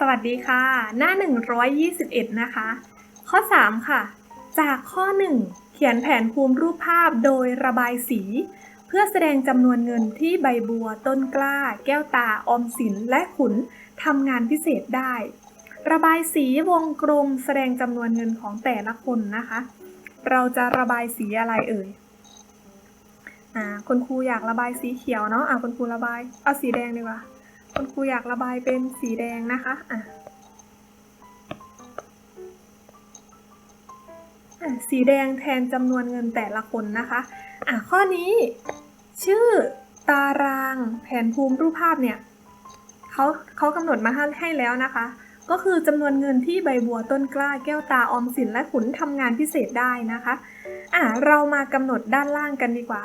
สวัสดีค่ะ หน้า 121 นะคะ ข้อ 3 ค่ะ จากข้อ 1 เขียนแผนภูมิรูปภาพโดยระบายสี เพื่อแสดงจำนวนเงินที่ใบบัว ต้นกล้า แก้วตา ออมสิน และขุนทำงานพิเศษได้ ระบายสีวงกลมแสดงจำนวนเงินของแต่ละคนนะคะ เราจะระบายสีอะไรเอ่ยอ่าคุณครูอยากระบายสีเขียวเนาะอ่าคุณครูระบาย เอาสีแดงดีกว่า คุณครูอยากระบายเป็นสีแดงนะคะอะสีแดงแทนจำนวนเงินแต่ละคนนะคะอะข้อนี้ ชื่อตารางแผนภูมิรูปภาพเนี่ยเขาเขากำหนดมาให้ให้แล้วนะคะ ก็คือจำนวนเงินที่ใบบัวต้นกล้าแก้วตาออมสินและขุนทำงานพิเศษได้นะคะอะเรามากำหนดด้านล่างกันดีกว่า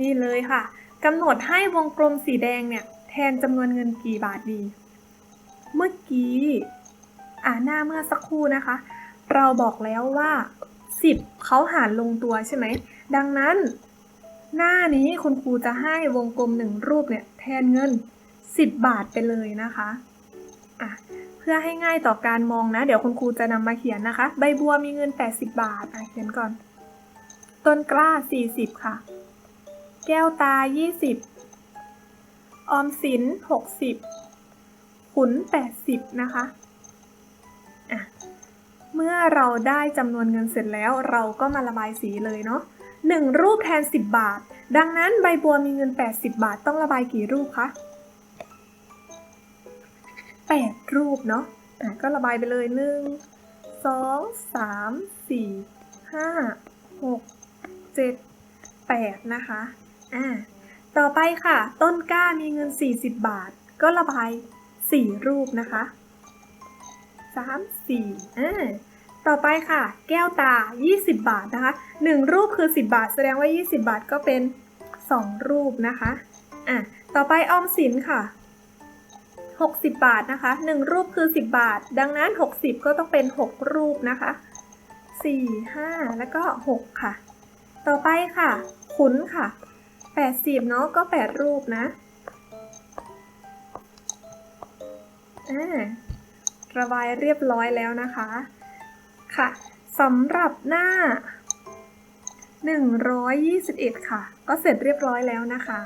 นี่เลยค่ะกำหนดให้วงกลมสีแดงเนี่ย แทนจำนวนเงินกี่บาทดี เมื่อกี้อ่าหน้าเมื่อสักครู่นะคะ เราบอกแล้วว่า 10เขาหารลงตัวใช่ไหม ดังนั้น หน้านี้คุณครูจะให้วงกลมหนึ่งรูปเนี่ยแทนเงิน 10 บาทไปเลยนะคะอะเพื่อให้ง่ายต่อการมองนะ เดี๋ยวคุณครูจะนำมาเขียนนะคะ ใบบัวมีเงิน 80 บาทอะเขียนก่อน ต้นกล้า 40 ค่ะ แก้วตา 20 ออมสิน 60 ขุน 80 นะคะะเมื่อเราได้จำนวนเงินเสร็จแล้วเราก็มาระบายสีเลยเนาะหนึ่งรูปแทน 10 บาท ดังนั้นใบบัวมีเงิน 80 บาทต้องระบายกี่รูปคะ 8 รูปเนาะะก็ระบายไปเลย 1 2 3 4 5 6 7 8 นะคะ อ่า ต่อไปค่ะ ต้นกล้ามีเงิน 40 บาท ก็ระบาย 4 รูปนะคะ3 4อ่าต่อไปค่ะ แก้วตา 20 บาทนะคะ 1 รูปคือ 10 บาท แสดงว่า 20 บาทก็เป็น 2 รูปนะคะอะต่อไปออมสินค่ะ 60 บาทนะคะ 1 รูปคือ 10 บาท ดังนั้น 60 ก็ต้องเป็น 6 รูปนะคะ 4 5 แล้วก็ 6 ค่ะ ต่อไปค่ะ ขุนค่ะ 80 เนาะก็ 8 รูปนะอ่าระบายเรียบร้อยแล้วนะคะ ค่ะสำหรับหน้า 121 ค่ะ ก็เสร็จเรียบร้อยแล้วนะคะ